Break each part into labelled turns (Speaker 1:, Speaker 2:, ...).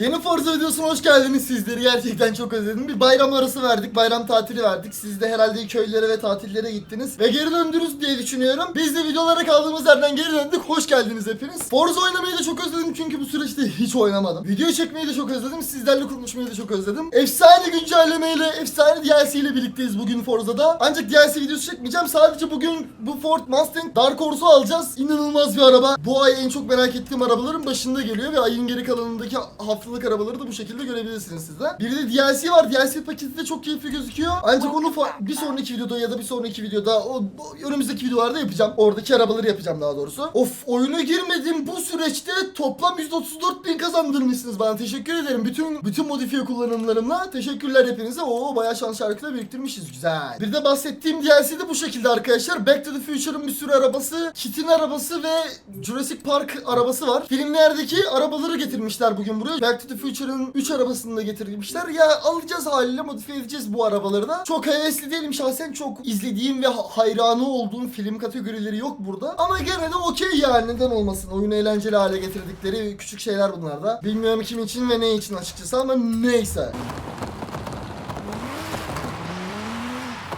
Speaker 1: Yeni Forza videosuna hoş geldiniz sizleri gerçekten çok özledim. Bir bayram arası verdik, bayram tatili verdik. Siz de herhalde köylere ve tatillere gittiniz ve geri döndünüz diye düşünüyorum. Biz de videolara kaldığımız yerden geri döndük. Hoş geldiniz hepiniz. Forza oynamayı da çok özledim çünkü bu süreçte hiç oynamadım. Video çekmeyi de çok özledim. Sizlerle konuşmayı da çok özledim. Efsane güncellemeyle, efsane DLC ile birlikteyiz bugün Forza'da. Ancak DLC videosu çekmeyeceğim. Sadece bugün bu Ford Mustang Dark Horse'u alacağız. İnanılmaz bir araba. Bu ay en çok merak ettiğim arabaların başında geliyor ve ayın geri kalanındaki haftalık arabaları da bu şekilde görebilirsiniz siz de. Bir de DLC var. DLC paketi de çok keyifli gözüküyor. Ancak onu bir sonraki videoda ya da bir sonraki videoda o o önümüzdeki videolarda yapacağım. Oradaki arabaları yapacağım daha doğrusu. Of oyuna girmedim bu süreçte toplam 134 bin kazandırmışsınız bana. Teşekkür ederim. Bütün bütün modifiye kullanımlarımla teşekkürler hepinize. Oo bayağı şans şarkıda biriktirmişiz. Güzel. Bir de bahsettiğim DLC de bu şekilde arkadaşlar. Back to the Future'ın bir sürü arabası, Kit'in arabası ve Jurassic Park arabası var. Filmlerdeki arabaları getirmişler bugün buraya. Back to the Future'ın 3 arabasını da getirmişler. Ya alacağız haliyle modifiye edeceğiz bu arabaları da. Çok hevesli değilim şahsen. Çok izlediğim ve ha- hayranı olduğum film kategorileri yok burada. Ama gene de okey yani neden olmasın. Oyunu eğlenceli hale getirdikleri küçük şeyler bunlar da. Bilmiyorum kim için ve ne için açıkçası ama neyse.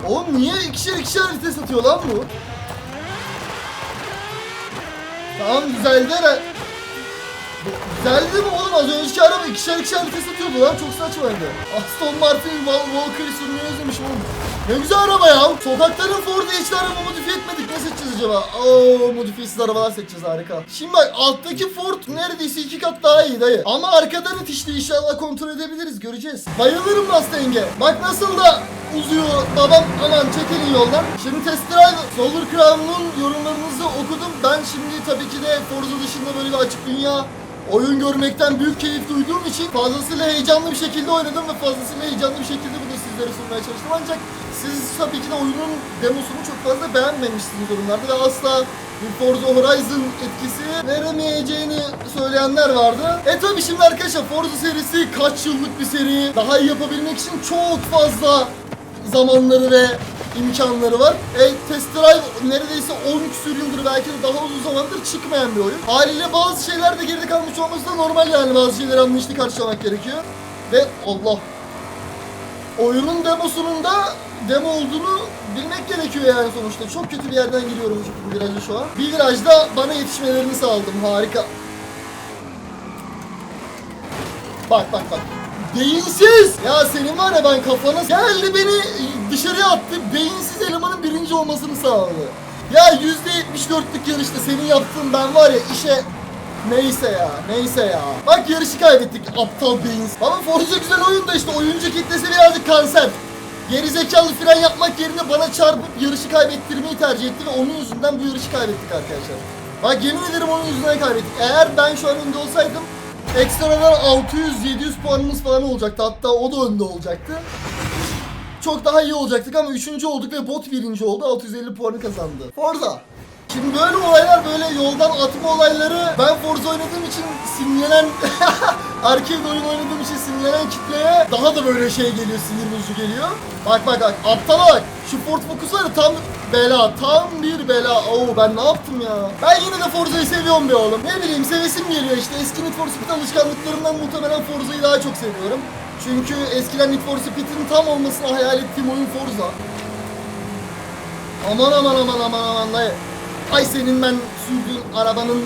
Speaker 1: Oğlum niye ikişer ikişer vites atıyor lan bu? Tamam düzeldi herhalde. Güzeldi mi oğlum az önceki araba ikişer ikişer vites atıyordu lan çok saçmaydı. Aston Martin Wal- Walker'ı sürmeyi özlemişim oğlum. Ne güzel araba ya. Sokakların Ford'u hiç araba modifiye etmedik. Ne seçeceğiz acaba? Oo modifiyesiz arabalar seçeceğiz harika. Şimdi bak alttaki Ford neredeyse iki kat daha iyi dayı. Ama arkadan itişti inşallah kontrol edebiliriz göreceğiz. Bayılırım Mustang'e. Bak nasıl da uzuyor babam aman çekilin yoldan. Şimdi test drive Solar Crown'un yorumlarınızı okudum. Ben şimdi tabii ki de Forza dışında böyle bir açık dünya oyun görmekten büyük keyif duyduğum için fazlasıyla heyecanlı bir şekilde oynadım ve fazlasıyla heyecanlı bir şekilde bunu sizlere sunmaya çalıştım. Ancak siz tabii ki de oyunun demosunu çok fazla beğenmemişsiniz yorumlarda ve asla bir Forza Horizon etkisi veremeyeceğini söyleyenler vardı. E tabii şimdi arkadaşlar Forza serisi kaç yıllık bir seri daha iyi yapabilmek için çok fazla zamanları ve imkanları var. E, Test Drive neredeyse 10 küsur yıldır belki de daha uzun zamandır çıkmayan bir oyun. Haliyle bazı şeyler de geride kalmış olması da normal yani bazı şeyleri anlayışlı karşılamak gerekiyor. Ve Allah oyunun demosunun da demo olduğunu bilmek gerekiyor yani sonuçta. Çok kötü bir yerden giriyorum çünkü bu viraja şu an. Bir virajda bana yetişmelerini sağladım. Harika. Bak bak bak. Beyinsiz! Ya senin var ya ben kafana geldi beni dışarıya attı. Beyinsiz elemanın birinci olmasını sağladı. Ya %74'lük yarışta senin yaptığın ben var ya işe Neyse ya, neyse ya. Bak yarışı kaybettik aptal beyinsiz. Ama Forza güzel oyun da işte oyuncu kitlesi birazcık kanser. Geri zekalı fren yapmak yerine bana çarpıp yarışı kaybettirmeyi tercih etti ve onun yüzünden bu yarışı kaybettik arkadaşlar. Bak yemin ederim onun yüzünden kaybettik. Eğer ben şu an önde olsaydım ekstradan 600-700 puanımız falan olacaktı. Hatta o da önde olacaktı. Çok daha iyi olacaktık ama üçüncü olduk ve bot birinci oldu. 650 puanı kazandı. Forza. Şimdi böyle olaylar böyle yoldan atma olayları ben Forza oynadığım için sinirlenen arcade oyun oynadığım için sinirlenen kitleye daha da böyle şey geliyor sinir bozucu geliyor. Bak bak bak aptala bak şu Ford Focus var ya tam bela tam bir bela. Oo ben ne yaptım ya. Ben yine de Forza'yı seviyorum be oğlum. Ne bileyim sevesim geliyor işte eski Need for Speed alışkanlıklarımdan muhtemelen Forza'yı daha çok seviyorum. Çünkü eskiden Need for Speed'in tam olmasını hayal ettiğim oyun Forza. Aman aman aman aman aman dayı. Ay senin ben sürdüğün arabanın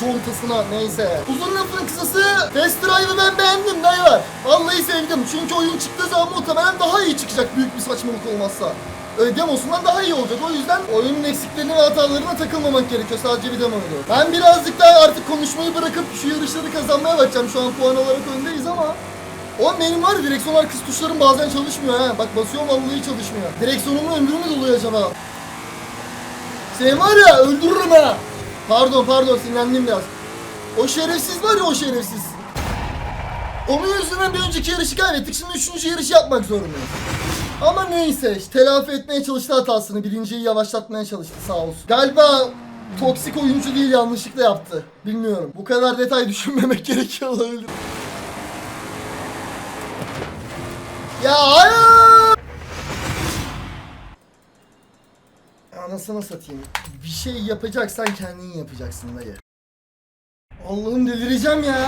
Speaker 1: contasına neyse. Uzun lafın kısası Test Drive'ı ben beğendim dayılar. Vallahi sevdim. Çünkü oyun çıktığı zaman muhtemelen daha iyi çıkacak büyük bir saçmalık olmazsa. Öyle demosundan daha iyi olacak. O yüzden oyunun eksiklerine ve hatalarına takılmamak gerekiyor. Sadece bir demoydu. Ben birazcık daha artık konuşmayı bırakıp şu yarışları kazanmaya bakacağım. Şu an puan olarak öndeyiz ama o benim var direksiyon arkası tuşlarım bazen çalışmıyor ha. Bak basıyorum vallahi çalışmıyor. Direksiyonumun ömrü mü doluyor acaba? Seni var ya öldürürüm ha. Pardon pardon sinirlendim biraz. O şerefsiz var ya o şerefsiz. Onun yüzünden bir önceki yarışı kaybettik. Şimdi üçüncü yarışı yapmak zorundayız. Ama neyse telafi etmeye çalıştı hatasını. Birinciyi yavaşlatmaya çalıştı sağ olsun. Galiba toksik oyuncu değil yanlışlıkla yaptı. Bilmiyorum. Bu kadar detay düşünmemek gerekiyor olabilir. Ya hayır. Anasını satayım. Bir şey yapacaksan kendin yapacaksın dayı. Allah'ım delireceğim ya.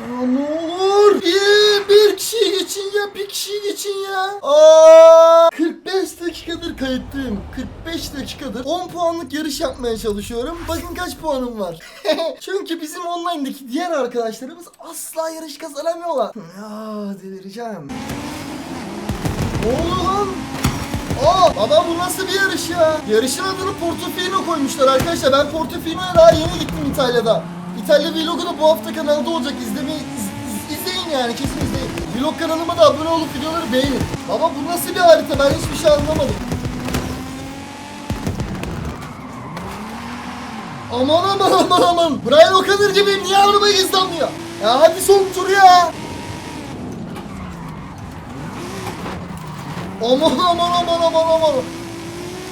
Speaker 1: Ya ne olur. Bir, bir kişiyi geçin ya. Bir kişiyi geçin ya. Aa, 45 dakikadır kayıttayım. 45 dakikadır 10 puanlık yarış yapmaya çalışıyorum. Bakın kaç puanım var. Çünkü bizim online'daki diğer arkadaşlarımız asla yarış kazanamıyorlar. Ya delireceğim. Ne oluyor lan? Baba bu nasıl bir yarış ya? Yarışın adını Portofino koymuşlar arkadaşlar. Ben Portofino'ya daha yeni gittim İtalya'da. İtalya vlogu da bu hafta kanalda olacak. İzlemeyi iz- iz- izleyin yani kesin izleyin. Vlog kanalıma da abone olup videoları beğenin. Baba bu nasıl bir harita? Ben hiçbir şey anlamadım. Aman aman aman aman. Brian O'Connor gibiyim. Niye arabayı hızlanmıyor? Ya hadi son tur ya. Aman aman aman aman aman.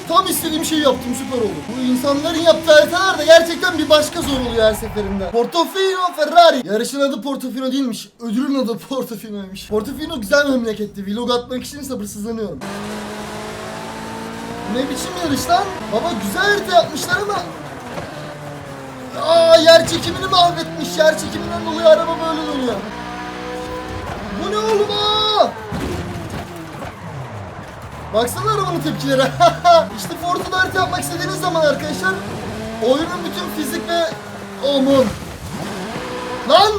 Speaker 1: Tam istediğim şeyi yaptım süper oldu. Bu insanların yaptığı haritalar da gerçekten bir başka zor oluyor her seferinde. Portofino Ferrari. Yarışın adı Portofino değilmiş. Ödülün adı Portofino'ymuş. Portofino güzel memleketti. Vlog atmak için sabırsızlanıyorum. Ne biçim yarış lan? Baba güzel harita yapmışlar ama Aa yer çekimini mahvetmiş. Yer çekiminden dolayı araba böyle dönüyor. Bu ne oğlum aa? Baksana arabanın tepkileri. işte Fortnite harita yapmak istediğiniz zaman arkadaşlar oyunun bütün fizik ve aman lan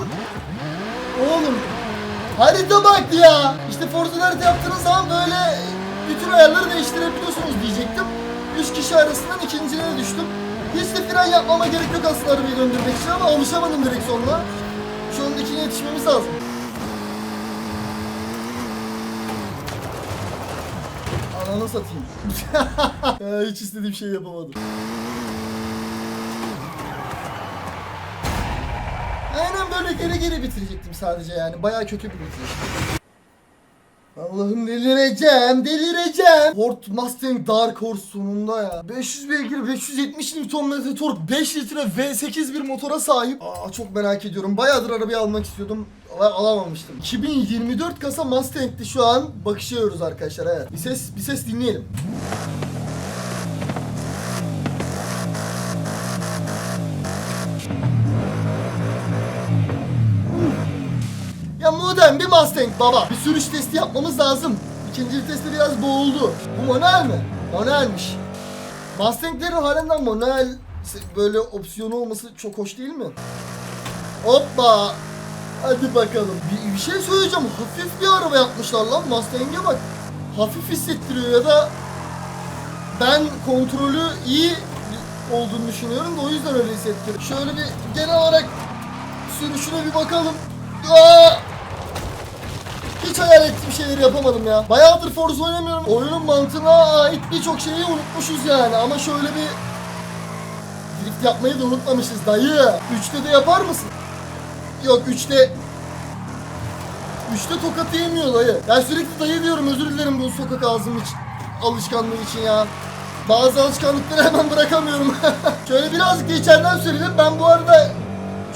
Speaker 1: oğlum harita bak ya. İşte Fortnite harita yaptığınız zaman böyle bütün ayarları değiştirebiliyorsunuz diyecektim. Üç kişi arasından ikinciliğe düştüm. Hiç de fren yapmama gerek yok aslında arabayı döndürmek için ama alışamadım direksiyonla. Şu öndekine yetişmemiz lazım. Ananı satayım. Ya, Hiç istediğim şeyi yapamadım. Aynen böyle geri geri bitirecektim sadece yani. Bayağı kötü bir bitiriş. Allah'ım delireceğim, delireceğim. Ford Mustang Dark Horse sonunda ya. 500 beygir, 570 Nm tork, 5 litre V8 bir motora sahip. Aa çok merak ediyorum. Bayağıdır arabayı almak istiyordum. Ama alamamıştım. 2024 kasa Mustang'ti şu an. Bakışıyoruz arkadaşlar evet. Bir ses, bir ses dinleyelim. Ya modern bir Mustang baba. Bir sürüş testi yapmamız lazım. İkinci viteste biraz boğuldu. Bu manuel mi? Manuelmiş. Mustang'lerin halinden manuel böyle opsiyonu olması çok hoş değil mi? Hoppa. Hadi bakalım. Bir, bir şey söyleyeceğim. Hafif bir araba yapmışlar lan. Mustang'e bak. Hafif hissettiriyor ya da ben kontrolü iyi olduğunu düşünüyorum da o yüzden öyle hissettiriyor. Şöyle bir genel olarak sürüşüne bir bakalım. Aa! Hiç hayal ettiğim şeyleri yapamadım ya. Bayağıdır Forza oynamıyorum. Oyunun mantığına ait birçok şeyi unutmuşuz yani. Ama şöyle bir drift yapmayı da unutmamışız dayı. 3'te de yapar mısın? Yok 3'te 3'te tokatı yemiyor dayı. Ben sürekli dayı diyorum özür dilerim bu sokak ağzım için. Alışkanlığı için ya. Bazı alışkanlıkları hemen bırakamıyorum. Şöyle birazcık da içeriden söyleyeyim. Ben bu arada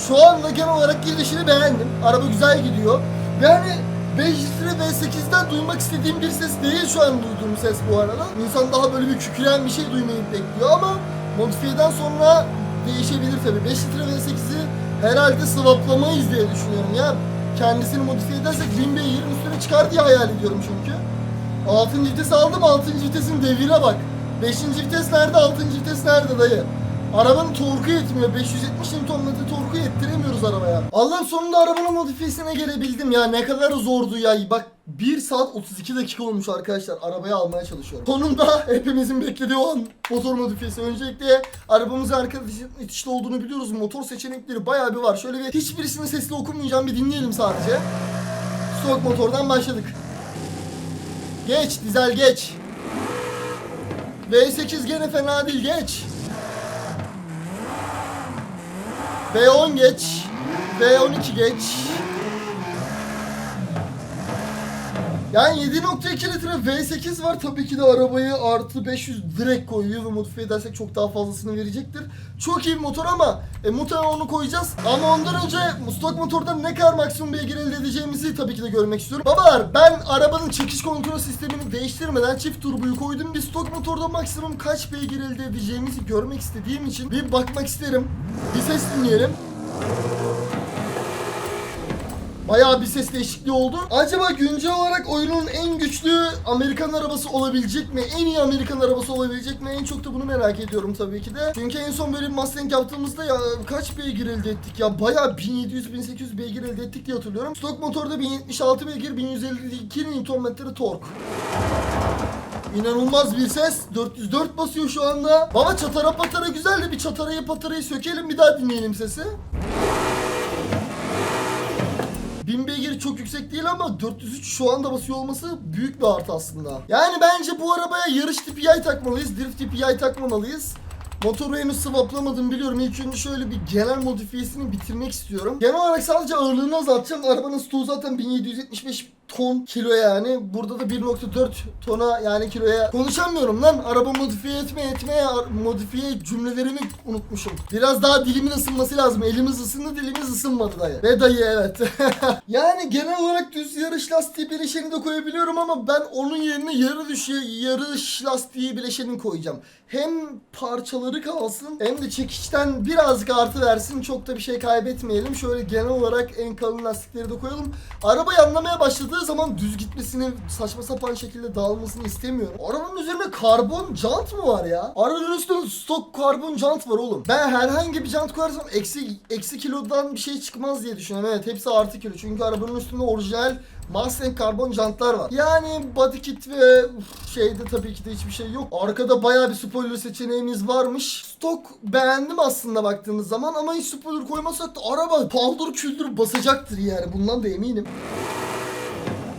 Speaker 1: şu anda genel olarak girişini beğendim. Araba güzel gidiyor. Yani 5 litre V8'den duymak istediğim bir ses değil şu an duyduğum ses bu arada. İnsan daha böyle bir kükreyen bir şey duymayı bekliyor ama modifiyeden sonra değişebilir tabii. 5 litre V8'i herhalde sıvaplamayız diye düşünüyorum ya. Kendisini modifiye edersek 1000 beygirin üstüne çıkar diye hayal ediyorum çünkü. 6. vites aldım 6. vitesin devrine bak. 5. vites nerede 6. vites nerede dayı? Arabanın torku yetmiyor. 570 Nm torku yettiremiyoruz arabaya. Allah'ım sonunda arabanın modifiyesine gelebildim ya. Ne kadar zordu ya. Bak 1 saat 32 dakika olmuş arkadaşlar. Arabayı almaya çalışıyorum. Sonunda hepimizin beklediği o an motor modifiyesi. Öncelikle arabamızın arkadaşın itişli olduğunu biliyoruz. Motor seçenekleri bayağı bir var. Şöyle bir hiçbirisini sesli okumayacağım. Bir dinleyelim sadece. Stok motordan başladık. Geç dizel geç. V8 gene fena değil geç. V10 geç. V12 geç. Yani 7.2 litre V8 var tabii ki de arabayı artı 500 direkt koyuyor ve modifiye edersek çok daha fazlasını verecektir. Çok iyi bir motor ama e, muhtemelen onu koyacağız. Ama ondan önce stok motordan ne kadar maksimum beygir elde edeceğimizi tabii ki de görmek istiyorum. Babalar ben arabanın çekiş kontrol sistemini değiştirmeden çift turboyu koydum. Bir stok motorda maksimum kaç beygir elde edeceğimizi görmek istediğim için bir bakmak isterim. Bir ses dinleyelim. Bayağı bir ses değişikliği oldu. Acaba güncel olarak oyunun en güçlü Amerikan arabası olabilecek mi? En iyi Amerikan arabası olabilecek mi? En çok da bunu merak ediyorum tabii ki de. Çünkü en son böyle Mustang yaptığımızda ya kaç beygir elde ettik ya? Bayağı 1700-1800 beygir elde ettik diye hatırlıyorum. Stok motorda 1076 beygir, 1152 Nm tork. İnanılmaz bir ses. 404 basıyor şu anda. Baba çatara patara güzel de bir çatarayı patarayı sökelim bir daha dinleyelim sesi. 1000 beygir çok yüksek değil ama 403 şu anda basıyor olması büyük bir artı aslında. Yani bence bu arabaya yarış tipi yay takmalıyız. Drift tipi yay takmamalıyız. Motoru henüz sıvaplamadım biliyorum. İlk önce şöyle bir genel modifiyesini bitirmek istiyorum. Genel olarak sadece ağırlığını azaltacağım. Arabanın stoğu zaten 1775 ton kilo yani. Burada da 1.4 tona yani kiloya konuşamıyorum lan. Araba modifiye etme etmeye modifiye cümlelerimi unutmuşum. Biraz daha dilimin ısınması lazım. Elimiz ısındı dilimiz ısınmadı dayı. Ve dayı evet. yani genel olarak düz yarış lastiği bileşeni de koyabiliyorum ama ben onun yerine yarı düşe yarış lastiği bileşeni koyacağım. Hem parçaları kalsın hem de çekiçten birazcık artı versin. Çok da bir şey kaybetmeyelim. Şöyle genel olarak en kalın lastikleri de koyalım. Araba yanlamaya başladığı zaman düz gitmesini saçma sapan şekilde dağılmasını istemiyorum. Arabanın üzerinde karbon jant mı var ya? Arabanın üstünde stok karbon jant var oğlum. Ben herhangi bir jant koyarsam eksi, eksi kilodan bir şey çıkmaz diye düşünüyorum. Evet hepsi artı kilo. Çünkü arabanın üstünde orijinal Mustang karbon jantlar var. Yani body kit ve şeyde tabii ki de hiçbir şey yok. Arkada bayağı bir spoiler seçeneğimiz varmış. Stok beğendim aslında baktığımız zaman ama hiç spoiler koymasak da araba paldır küldür basacaktır yani bundan da eminim.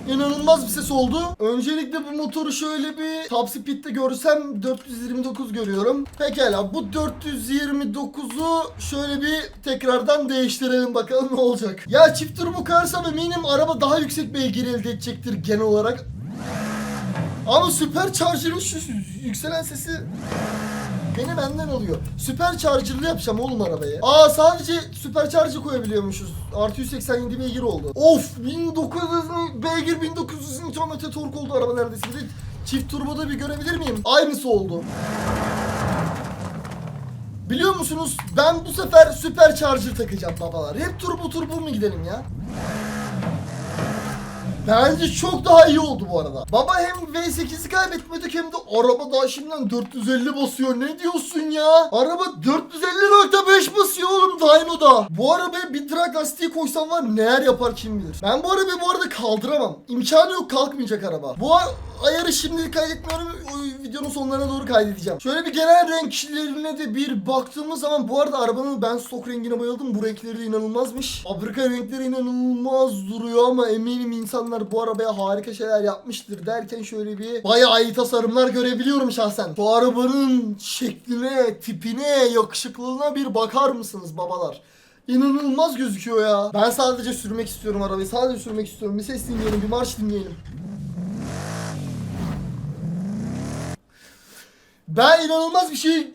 Speaker 1: İnanılmaz bir ses oldu. Öncelikle bu motoru şöyle bir top speed'de görsem 429 görüyorum. Pekala bu 429'u şöyle bir tekrardan değiştirelim bakalım ne olacak. Ya çift turbo koyarsam eminim araba daha yüksek beygir elde edecektir genel olarak. Ama Supercharger'ın şu yükselen sesi beni benden alıyor. Süpercharger'lı yapacağım oğlum arabayı. Aa sadece süpercharger koyabiliyormuşuz. Artı 187 beygir oldu. Of 1900 beygir 1900 Nm tork oldu araba neredeyse. Bir de çift turboda bir görebilir miyim? Aynısı oldu. Biliyor musunuz ben bu sefer süpercharger takacağım babalar. Hep turbo turbo mu gidelim ya? Bence çok daha iyi oldu bu arada. Baba hem V8'i kaybetmedik hem de araba daha şimdiden 450 basıyor. Ne diyorsun ya? Araba 450.5 basıyor oğlum Dyno'da. Bu arabaya bir drag lastiği koysam var neler yapar kim bilir. Ben bu arabayı bu arada kaldıramam. İmkanı yok kalkmayacak araba. Bu ayarı şimdilik kaydetmiyorum. O videonun sonlarına doğru kaydedeceğim. Şöyle bir genel renklerine de bir baktığımız zaman bu arada arabanın ben stok rengine bayıldım. Bu renkleri inanılmazmış. Fabrika renkleri inanılmaz duruyor ama eminim insanlar bu arabaya harika şeyler yapmıştır derken şöyle bir bayağı tasarımlar görebiliyorum şahsen. Bu arabanın şekline, tipine, yakışıklılığına bir bakar mısınız babalar? İnanılmaz gözüküyor ya. Ben sadece sürmek istiyorum arabayı. Sadece sürmek istiyorum. Bir ses dinleyelim, bir marş dinleyelim. Ben inanılmaz bir şey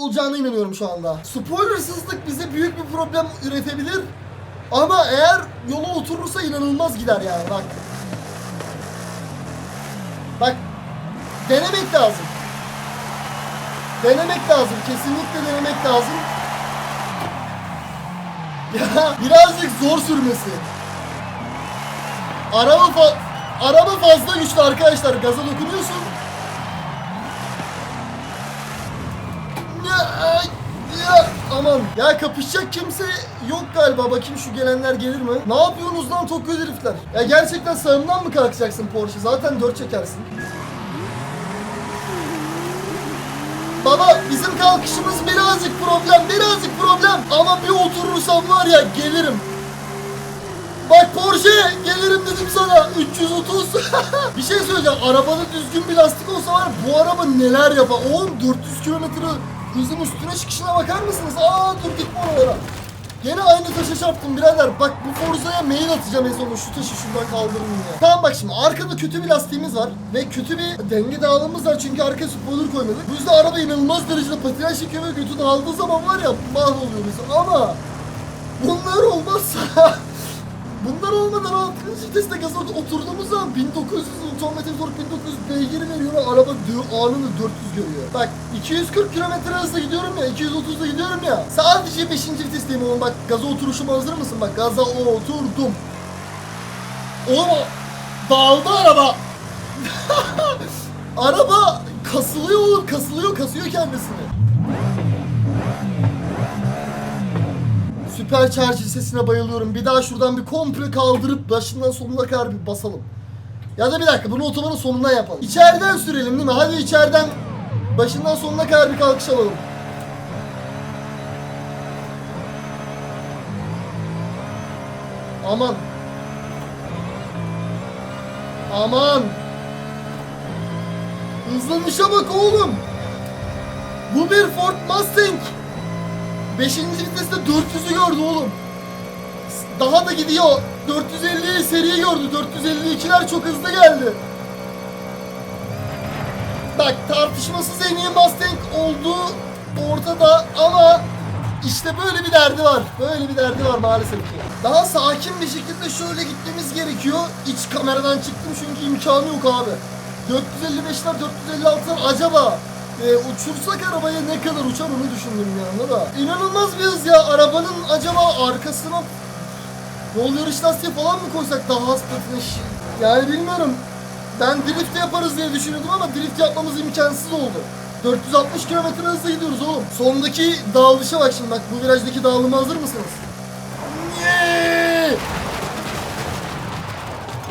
Speaker 1: olacağına inanıyorum şu anda. Spoilersızlık bize büyük bir problem üretebilir. Ama eğer yola oturursa inanılmaz gider yani bak. Bak denemek lazım. Denemek lazım. Kesinlikle denemek lazım. Ya birazcık zor sürmesi. Araba fa- araba fazla güçlü arkadaşlar. Gaza dokunuyorsun. Aman. Ya kapışacak kimse yok galiba. Bakayım şu gelenler gelir mi? Ne yapıyorsunuz lan Tokyo herifler? Ya gerçekten sağımdan mı kalkacaksın Porsche? Zaten 4 çekersin. Baba bizim kalkışımız birazcık problem, birazcık problem. Ama bir oturursam var ya gelirim. Bak Porsche gelirim dedim sana 330 Bir şey söyleyeceğim arabada düzgün bir lastik olsa var bu araba neler yapar Oğlum 400 kilometre hızın üstüne çıkışına bakar mısınız? Aa dur gitme oralara Gene aynı taşa çarptım birader. Bak bu Forza'ya mail atacağım en sonunda. Şu taşı şuradan kaldırın ya Tamam bak şimdi. Arkada kötü bir lastiğimiz var Ve kötü bir denge dağılımımız var. Çünkü arkaya spoiler koymadık. Bu yüzden araba inanılmaz derecede patinaj çekiyor ve götü dağıldığı zaman var ya mahvoluyoruz ama Bunlar olmazsa Bunlar olmadan altı viteste gaza oturduğumuz zaman 1900 Nm tork 1900 beygir veriyor ve araba anında 400 görüyor. Bak 240 km hızla gidiyorum ya 230'da gidiyorum ya. Sadece 5. vitesteyim oğlum bak gaza oturuşuma hazır mısın? Bak gaza oturdum. Oğlum dağıldı araba. araba kasılıyor kasılıyor kasıyor kendisini. Süper charge sesine bayılıyorum. Bir daha şuradan bir komple kaldırıp başından sonuna kadar bir basalım. Ya da bir dakika bunu otobanın sonuna yapalım. İçeriden sürelim değil mi? Hadi içeriden başından sonuna kadar bir kalkış alalım. Aman. Aman. Hızlanışa bak oğlum. Bu bir Ford Mustang. 5. viteste 400'ü gördü oğlum. Daha da gidiyor. 450 seriyi gördü. 452'ler çok hızlı geldi. Bak tartışmasız en iyi Mustang olduğu ortada ama işte böyle bir derdi var. Böyle bir derdi var maalesef ki. Daha sakin bir şekilde şöyle gitmemiz gerekiyor. İç kameradan çıktım çünkü imkanı yok abi. 455'ler 456'lar acaba e, uçursak arabayı ne kadar uçar onu düşündüm bir anda da. İnanılmaz bir hız ya. Arabanın acaba arkasına yol yarış lastiği falan mı koysak daha az patmış? Yani bilmiyorum. Ben drift yaparız diye düşünüyordum ama drift yapmamız imkansız oldu. 460 km hızla gidiyoruz oğlum. Sondaki dağılışa bak şimdi bak bu virajdaki dağılıma hazır mısınız?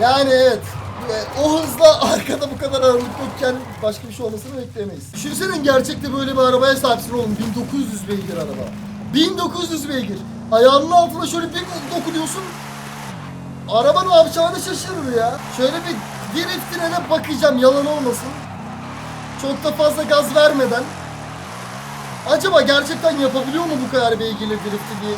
Speaker 1: Yani evet. O hızla arkada bu kadar ağırlık yokken başka bir şey olmasını bekleyemeyiz. Düşünsene gerçekte böyle bir arabaya sahipsin oğlum. 1900 beygir araba. 1900 beygir. Ayağının altına şöyle bir dokunuyorsun. Araba ne yapacağını şaşırır ya. Şöyle bir driftine de bakacağım yalan olmasın. Çok da fazla gaz vermeden. Acaba gerçekten yapabiliyor mu bu kadar beygirli drifti diye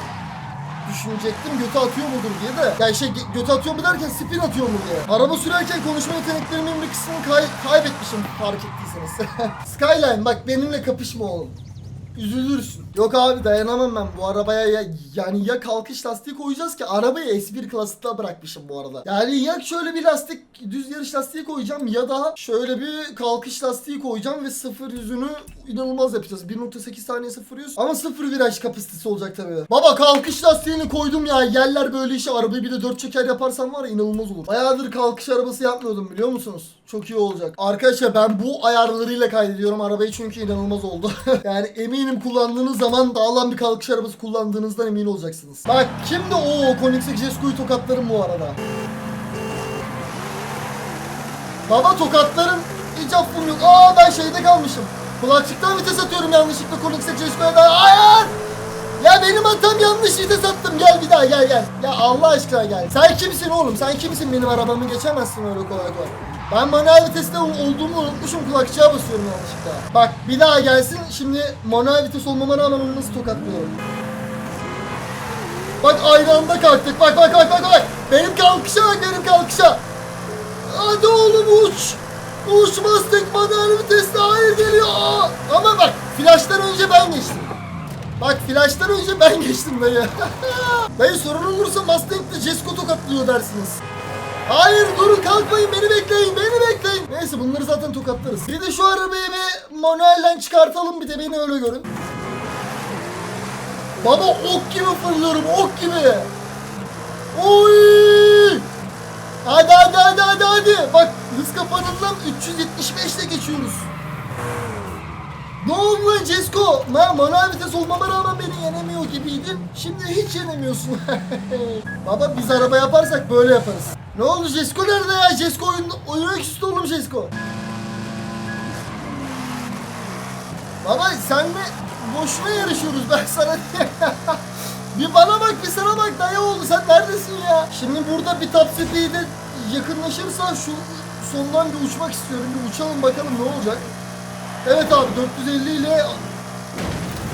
Speaker 1: düşünecektim. Götü atıyor mudur diye de. Yani şey gö- götü atıyor mu derken spin atıyor mu diye. Araba sürerken konuşma yeteneklerimin bir kısmını kay- kaybetmişim fark ettiyseniz. Skyline bak benimle kapışma oğlum. Üzülürsün. Yok abi dayanamam ben bu arabaya ya, yani ya kalkış lastiği koyacağız ki arabayı S1 klasında bırakmışım bu arada. Yani ya şöyle bir lastik düz yarış lastiği koyacağım ya da şöyle bir kalkış lastiği koyacağım ve sıfır yüzünü inanılmaz yapacağız. 1.8 saniye sıfır yüz ama sıfır viraj kapasitesi olacak tabii. Baba kalkış lastiğini koydum ya yerler böyle işe arabayı bir de dört çeker yaparsam var ya inanılmaz olur. Bayağıdır kalkış arabası yapmıyordum biliyor musunuz? Çok iyi olacak. Arkadaşlar ben bu ayarlarıyla kaydediyorum arabayı çünkü inanılmaz oldu. yani eminim kullandığınız zaman dağılan bir kalkış arabası kullandığınızdan emin olacaksınız. Bak şimdi o Koenigsegg Jesko'yu tokatlarım bu arada. Baba tokatlarım hiç affım yok. Aa ben şeyde kalmışım. Kulakçıktan vites atıyorum yanlışlıkla Koenigsegg Jesko'ya da. Hayır! Ya benim hatam yanlış vites attım. Gel bir daha gel gel. Ya Allah aşkına gel. Sen kimsin oğlum? Sen kimsin benim arabamı geçemezsin öyle kolay kolay. Ben manuel viteste ol- olduğumu unutmuşum kulakçığa basıyorum yanlışlıkla. Bak bir daha gelsin şimdi manuel vites olmama rağmen onu nasıl tokatlıyorum. Bak aynı anda kalktık. Bak bak bak bak bak. Benim kalkışa bak benim kalkışa. Hadi oğlum uç. Uç Mustang manuel viteste hayır geliyor. Ama bak flash'tan önce ben geçtim. Bak flash'tan önce ben geçtim dayı. dayı sorun olursa Mustang'de Jesko tokatlıyor dersiniz. Hayır durun kalkmayın beni bekleyin beni bekleyin. Neyse bunları zaten tokatlarız. Bir de şu arabayı bir manuelden çıkartalım bir de beni öyle görün. Baba ok gibi fırlıyorum ok gibi. Oy! Hadi hadi hadi hadi hadi. Bak hız kapanından 375 ile geçiyoruz. Ne oldu lan Cesko? Ma manuel vites olmama rağmen beni yenemiyor gibiydin. Şimdi hiç yenemiyorsun. Baba biz araba yaparsak böyle yaparız. Ne oldu Cesko nerede ya? Cesko oyun, oyuna küstü oğlum Cesko. Baba senle boşuna yarışıyoruz ben sana bir bana bak bir sana bak dayı oldu sen neredesin ya? Şimdi burada bir top speed'e yakınlaşırsa şu sondan bir uçmak istiyorum. Bir uçalım bakalım ne olacak. Evet abi 450 ile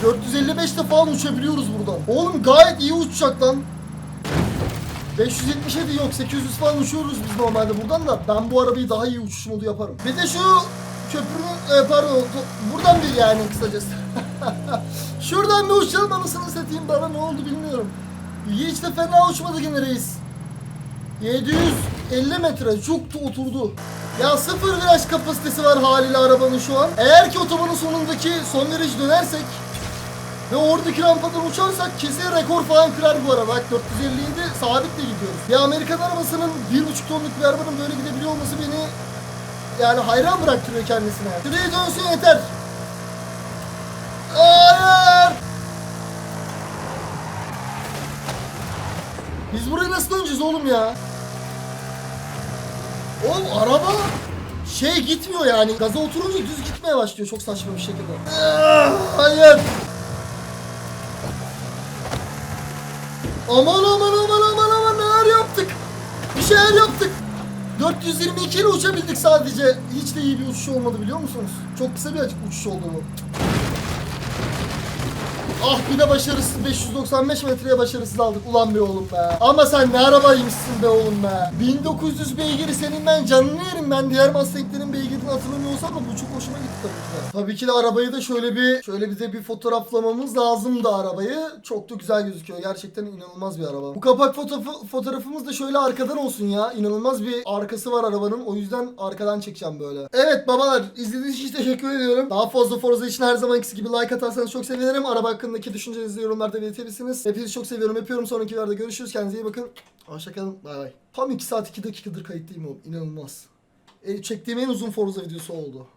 Speaker 1: 455'te falan uçabiliyoruz buradan. Oğlum gayet iyi uçacak lan. 577 yok 800 falan uçuyoruz biz normalde buradan da ben bu arabayı daha iyi uçuş modu yaparım. Bir de şu köprünün e, pardon buradan bir yani kısacası. Şuradan bir uçalım anasını satayım bana ne oldu bilmiyorum. Hiç de fena uçmadı gene reis. 750 metre çok oturdu. Ya sıfır viraj kapasitesi var haliyle arabanın şu an. Eğer ki otobanın sonundaki son virajı dönersek Ve oradaki rampadan uçarsak kesin rekor falan kırar bu araba. Bak 457 sabitle gidiyoruz. Ya Amerikan arabasının 1.5 tonluk bir arabanın böyle gidebiliyor olması beni yani hayran bıraktırıyor kendisine. Şuraya dönsün yeter. Hayır. Biz buraya nasıl döneceğiz oğlum ya? Oğlum araba şey gitmiyor yani. Gaza oturunca düz gitmeye başlıyor çok saçma bir şekilde. Ah, Hayır. Aman aman aman aman aman neler yaptık. Bir şeyler yaptık. 422 ile uçabildik sadece. Hiç de iyi bir uçuş olmadı biliyor musunuz? Çok kısa bir uçuş oldu bu. Ah bir de başarısız 595 metreye başarısız aldık ulan be oğlum be. Ama sen ne arabaymışsın be oğlum be. 1900 beygiri senin ben canını yerim ben diğer Mustang'lerin beygirini hatırlamıyorsam da bu çok hoşuma gitti tabii ki. Tabii ki de arabayı da şöyle bir şöyle bize bir fotoğraflamamız lazım da arabayı. Çok da güzel gözüküyor. Gerçekten inanılmaz bir araba. Bu kapak fotoğrafı, fotoğrafımız da şöyle arkadan olsun ya. İnanılmaz bir arkası var arabanın. O yüzden arkadan çekeceğim böyle. Evet babalar izlediğiniz için teşekkür ediyorum. Daha fazla Forza için her zamanki gibi like atarsanız çok sevinirim. Araba hakkındaki düşüncelerinizi yorumlarda belirtebilirsiniz. Hepinizi çok seviyorum. Öpüyorum. Sonraki videoda görüşürüz. Kendinize iyi bakın. Hoşçakalın. Bay bay. Tam 2 saat 2 dakikadır kayıttayım oğlum. İnanılmaz. E, çektiğim en uzun Forza videosu oldu.